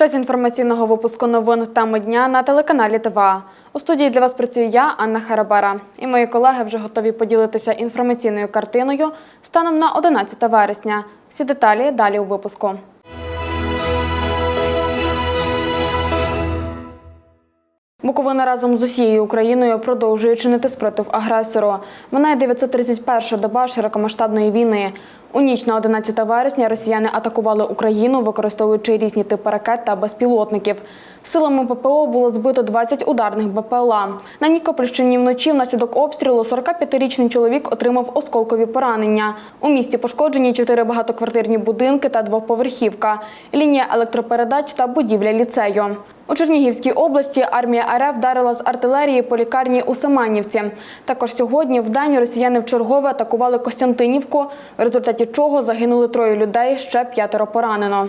Час інформаційного випуску новин теми дня на телеканалі ТВА. У студії для вас працюю я, Анна Харабара. І мої колеги вже готові поділитися інформаційною картиною станом на 11 вересня. Всі деталі далі у випуску. Буковина разом з усією Україною продовжує чинити спротив агресору. Минає 931 доба широкомасштабної війни. У ніч на 11 вересня росіяни атакували Україну, використовуючи різні типи ракет та безпілотників. Силами ППО було збито 20 ударних БПЛА. На Нікопольщині вночі внаслідок обстрілу 45-річний чоловік отримав осколкові поранення. У місті пошкоджені чотири багатоквартирні будинки та двоповерхівка, лінія електропередач та будівля ліцею. У Чернігівській області армія РФ вдарила з артилерії по лікарні у Саманівці. Також сьогодні в день росіяни вчергове атакували Костянтинівку, в результаті чого загинули троє людей, ще п'ятеро поранено.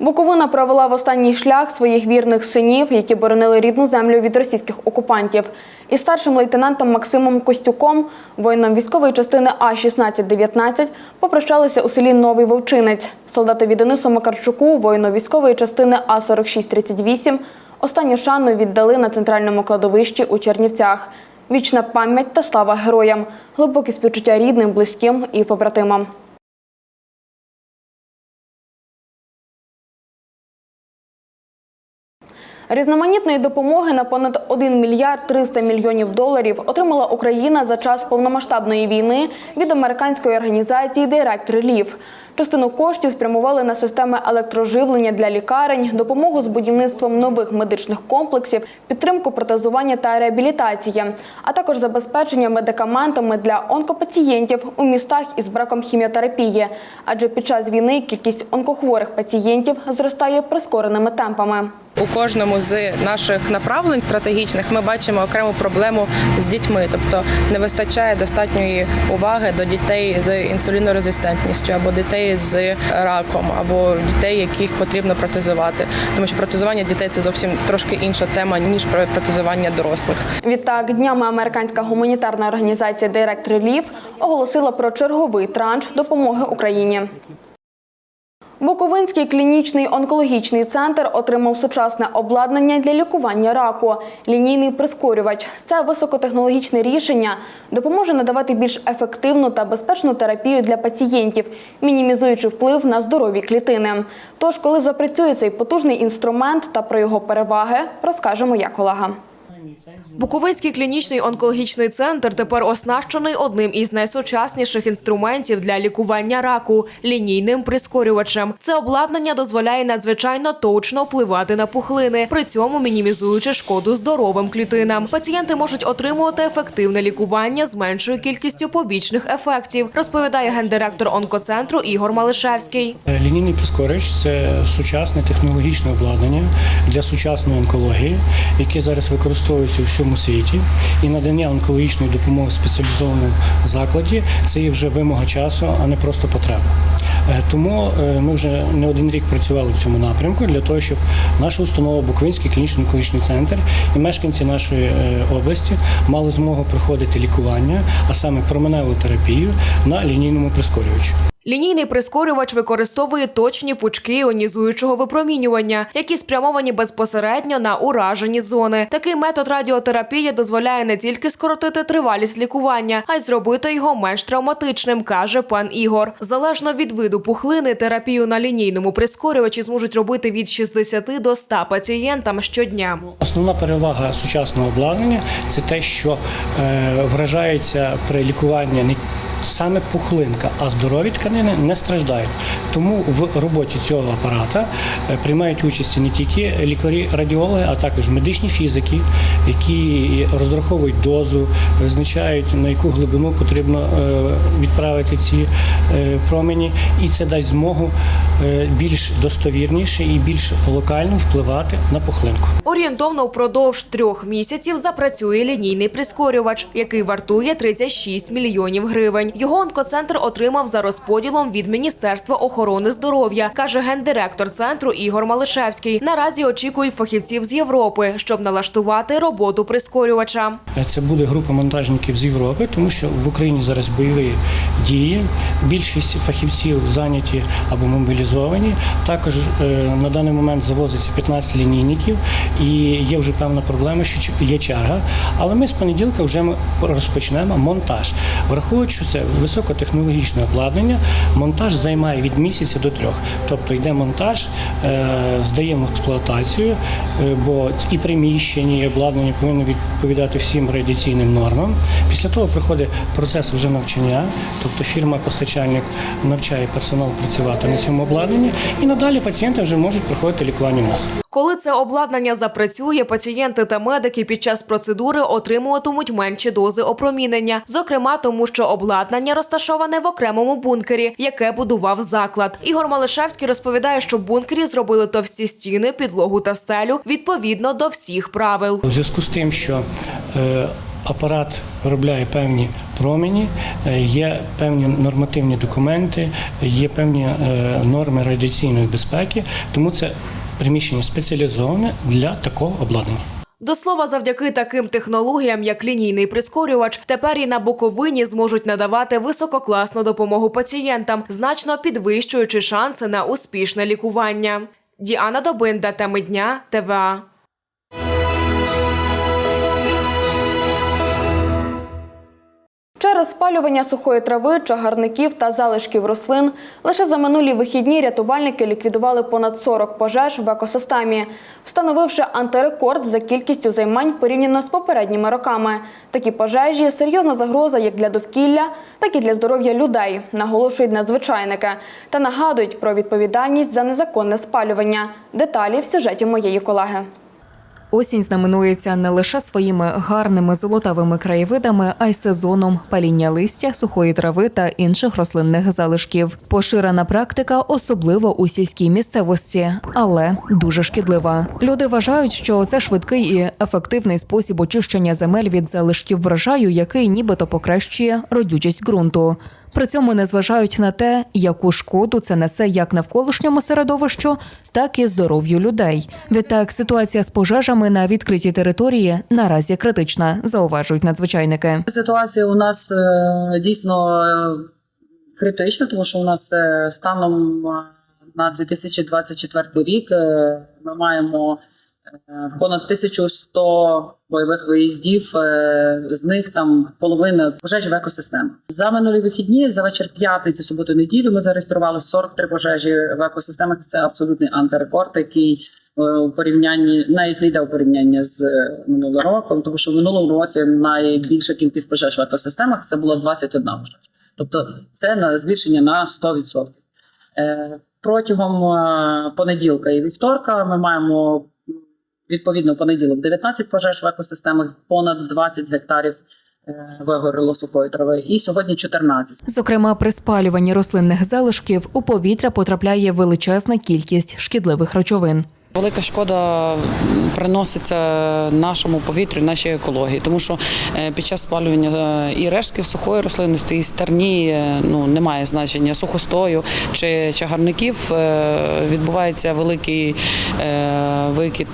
Буковина провела в останній шлях своїх вірних синів, які боронили рідну землю від російських окупантів. Із старшим лейтенантом Максимом Костюком, воїном військової частини А-16-19, попрощалися у селі Новий Вовчинець. Солдатові Денису Макарчуку, воїну військової частини А-46-38, останню шану віддали на центральному кладовищі у Чернівцях. Вічна пам'ять та слава героям, глибокі співчуття рідним, близьким і побратимам. Різноманітної допомоги на понад 1 мільярд 300 мільйонів доларів отримала Україна за час повномасштабної війни від американської організації Direct Relief. Частину коштів спрямували на системи електроживлення для лікарень, допомогу з будівництвом нових медичних комплексів, підтримку протезування та реабілітації, а також забезпечення медикаментами для онкопацієнтів у містах із браком хіміотерапії. Адже під час війни кількість онкохворих пацієнтів зростає прискореними темпами. У кожному з наших направлень стратегічних ми бачимо окрему проблему з дітьми, тобто не вистачає достатньої уваги до дітей з інсулінорезистентністю або дітей з раком, або дітей, яких потрібно протезувати. Тому що протезування дітей це зовсім трошки інша тема ніж протезування дорослих. Відтак, днями американська гуманітарна організація Direct Relief оголосила про черговий транш допомоги Україні. Буковинський клінічний онкологічний центр отримав сучасне обладнання для лікування раку. Лінійний прискорювач. Це високотехнологічне рішення допоможе надавати більш ефективну та безпечну терапію для пацієнтів, мінімізуючи вплив на здорові клітини. Тож, коли запрацює цей потужний інструмент та про його переваги, розкаже моя колега. Буковинський клінічний онкологічний центр тепер оснащений одним із найсучасніших інструментів для лікування раку лінійним прискорювачем. Це обладнання дозволяє надзвичайно точно впливати на пухлини, при цьому мінімізуючи шкоду здоровим клітинам. Пацієнти можуть отримувати ефективне лікування з меншою кількістю побічних ефектів, розповідає гендиректор онкоцентру Ігор Малишевський. Лінійний прискорювач – це сучасне технологічне обладнання для сучасної онкології, яке зараз використовується у всьому світі. І надання онкологічної допомоги в спеціалізованому закладі це є вже вимога часу, а не просто потреба. Е, Тому е, ми вже не один рік працювали в цьому напрямку для того, щоб наша установа Буковинський клінічний онкологічний центр і мешканці нашої е, області мали змогу проходити лікування, а саме променеву терапію на лінійному прискорювачі. Лінійний прискорювач використовує точні пучки іонізуючого випромінювання, які спрямовані безпосередньо на уражені зони. Такий метод радіотерапії дозволяє не тільки скоротити тривалість лікування, а й зробити його менш травматичним, каже пан Ігор. Залежно від виду пухлини, терапію на лінійному прискорювачі зможуть робити від 60 до 100 пацієнтам щодня. Основна перевага сучасного обладнання це те, що е, вражається при лікуванні не саме пухлинка, а здорові тканини не страждають. Тому в роботі цього апарата е, приймають участь не тільки лікарі-радіологи, а також медичні фізики, які розраховують дозу, визначають на яку глибину потрібно е, відправити ці е, промені, і це дасть змогу більш достовірніше і більш локально впливати на пухлинку. Орієнтовно впродовж трьох місяців запрацює лінійний прискорювач, який вартує 36 мільйонів гривень. Гривень. Його онкоцентр отримав за розподілом від Міністерства охорони здоров'я, каже гендиректор центру Ігор Малишевський. Наразі очікують фахівців з Європи, щоб налаштувати роботу прискорювача. Це буде група монтажників з Європи, тому що в Україні зараз бойові дії. Більшість фахівців зайняті або мобілізовані. Також е, на даний момент завозиться 15 лінійників, і є вже певна проблема, що є черга. Але ми з понеділка вже розпочнемо монтаж. Враховуючи, що це високотехнологічне обладнання, монтаж займає від місяця до трьох. Тобто йде монтаж, е, здаємо експлуатацію, е, бо і приміщення, і обладнання повинно відповідати всім радіаційним нормам. Після того приходить процес вже навчання, тобто фірма-постачальник навчає персонал працювати на цьому обладнанні, і надалі пацієнти вже можуть проходити лікування в нас. Коли це обладнання запрацює, пацієнти та медики під час процедури отримуватимуть менші дози опромінення, зокрема тому, що обладнання розташоване в окремому бункері, яке будував заклад. Ігор Малишевський розповідає, що в бункері зробили товсті стіни, підлогу та стелю відповідно до всіх правил. У зв'язку з тим, що е, апарат виробляє певні промені, е, є певні нормативні документи, є певні е, норми радіаційної безпеки, тому це приміщення спеціалізоване для такого обладнання. До слова, завдяки таким технологіям, як лінійний прискорювач, тепер і на Буковині зможуть надавати висококласну допомогу пацієнтам, значно підвищуючи шанси на успішне лікування. Діана Добинда, теми дня, ТВА. Через спалювання сухої трави, чагарників та залишків рослин лише за минулі вихідні рятувальники ліквідували понад 40 пожеж в екосистемі, встановивши антирекорд за кількістю займань порівняно з попередніми роками. Такі пожежі серйозна загроза як для довкілля, так і для здоров'я людей, наголошують надзвичайники та нагадують про відповідальність за незаконне спалювання. Деталі в сюжеті моєї колеги. Осінь знаменується не лише своїми гарними золотавими краєвидами, а й сезоном паління листя, сухої трави та інших рослинних залишків. Поширена практика, особливо у сільській місцевості, але дуже шкідлива. Люди вважають, що це швидкий і ефективний спосіб очищення земель від залишків врожаю, який нібито покращує родючість ґрунту. При цьому не зважають на те, яку шкоду це несе як навколишньому середовищу, так і здоров'ю людей. Відтак ситуація з пожежами на відкритій території наразі критична, зауважують надзвичайники. Ситуація у нас е, дійсно е, критична, тому що у нас е, станом на 2024 рік ми маємо понад 1100 бойових виїздів, е, з них там половина пожежі в екосистемах. За минулі вихідні, за вечір п'ятниці, суботу, неділю ми зареєстрували 43 пожежі в екосистемах. Це абсолютний антирекорд, який е, у порівнянні навіть не йде у порівняння з е, минулим роком, тому що в минулому році найбільша кількість пожеж в екосистемах це було 21 пожеж. Тобто це на збільшення на 100%. Е, Протягом е, понеділка і вівторка ми маємо відповідно в понеділок 19 пожеж в екосистемах, понад 20 гектарів е, вигоріло сухої трави, і сьогодні 14. Зокрема, при спалюванні рослинних залишків у повітря потрапляє величезна кількість шкідливих речовин. Велика шкода приноситься нашому повітрю, нашій екології, тому що е, під час спалювання е, і рештків сухої рослинності, і стерні е, ну немає значення сухостою чи чагарників. Відбувається великий викид.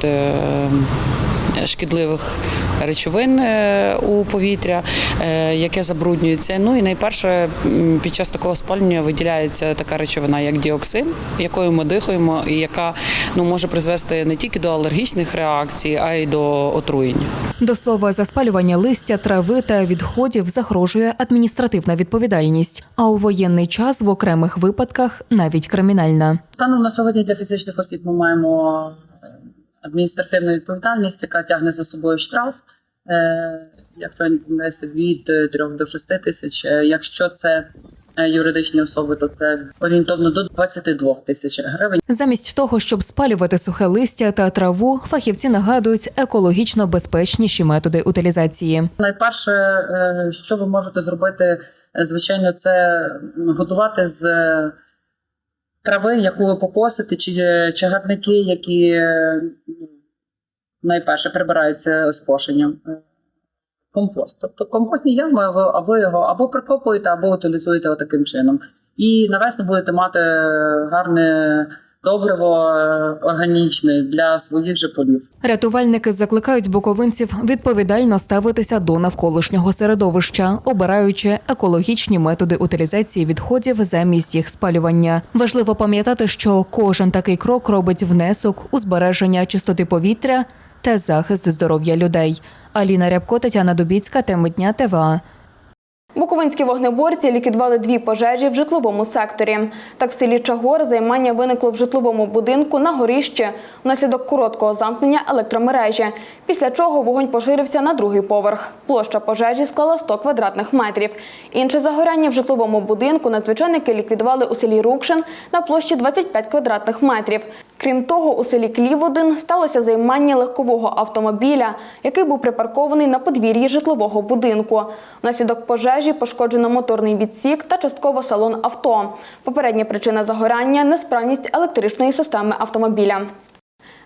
Шкідливих речовин е, у повітря, е, яке забруднюється. Ну і найперше під час такого спалювання виділяється така речовина, як діоксин, якою ми дихаємо, і яка ну може призвести не тільки до алергічних реакцій, а й до отруєння. До слова, за спалювання листя, трави та відходів загрожує адміністративна відповідальність, а у воєнний час в окремих випадках навіть кримінальна. Станом на сьогодні для фізичних осіб ми маємо е, адміністративну відповідальність, яка тягне за собою штраф. Е, Якщо він несе від 3 до 6 тисяч. Е, Якщо це е, юридичні особи, то це орієнтовно до 22 тисяч гривень. Замість того, щоб спалювати сухе листя та траву, фахівці нагадують екологічно безпечніші методи утилізації. Найперше, е, що ви можете зробити, е, звичайно, це готувати з е, трави, яку ви покосите, чи чагарники, які е, ну, найперше прибираються з кошенням. Е, компост. Тобто компостні ями а ви його або прикопуєте, або утилізуєте таким чином. І навесно будете мати гарне добриво е, органічне для своїх же полів. Рятувальники закликають буковинців відповідально ставитися до навколишнього середовища, обираючи екологічні методи утилізації відходів замість їх спалювання. Важливо пам'ятати, що кожен такий крок робить внесок у збереження чистоти повітря та захист здоров'я людей. Аліна Рябко, Тетяна Дубіцька, теми дня ТВА. Буковинські вогнеборці ліквідували дві пожежі в житловому секторі. Так, в селі Чагор займання виникло в житловому будинку на горищі внаслідок короткого замкнення електромережі, після чого вогонь поширився на другий поверх. Площа пожежі склала 100 квадратних метрів. Інше загоряння в житловому будинку надзвичайники ліквідували у селі Рукшин на площі 25 квадратних метрів. Крім того, у селі Клів-1 сталося займання легкового автомобіля, який був припаркований на подвір'ї житлового будинку. Внаслідок пожежі пошкоджено моторний відсік та частково салон авто. Попередня причина загорання несправність електричної системи автомобіля.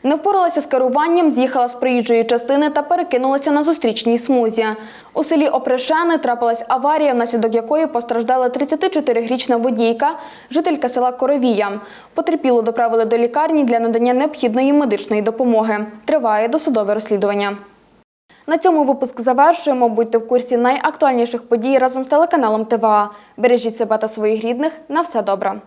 Не впоралася з керуванням, з'їхала з проїжджої частини та перекинулася на зустрічній смузі. У селі Опришени трапилась аварія, внаслідок якої постраждала 34-річна водійка, жителька села Коровія. Потерпілу доправили до лікарні для надання необхідної медичної допомоги. Триває досудове розслідування. На цьому випуск завершуємо. Будьте в курсі найактуальніших подій разом з телеканалом ТВА. Бережіть себе та своїх рідних. На все добре.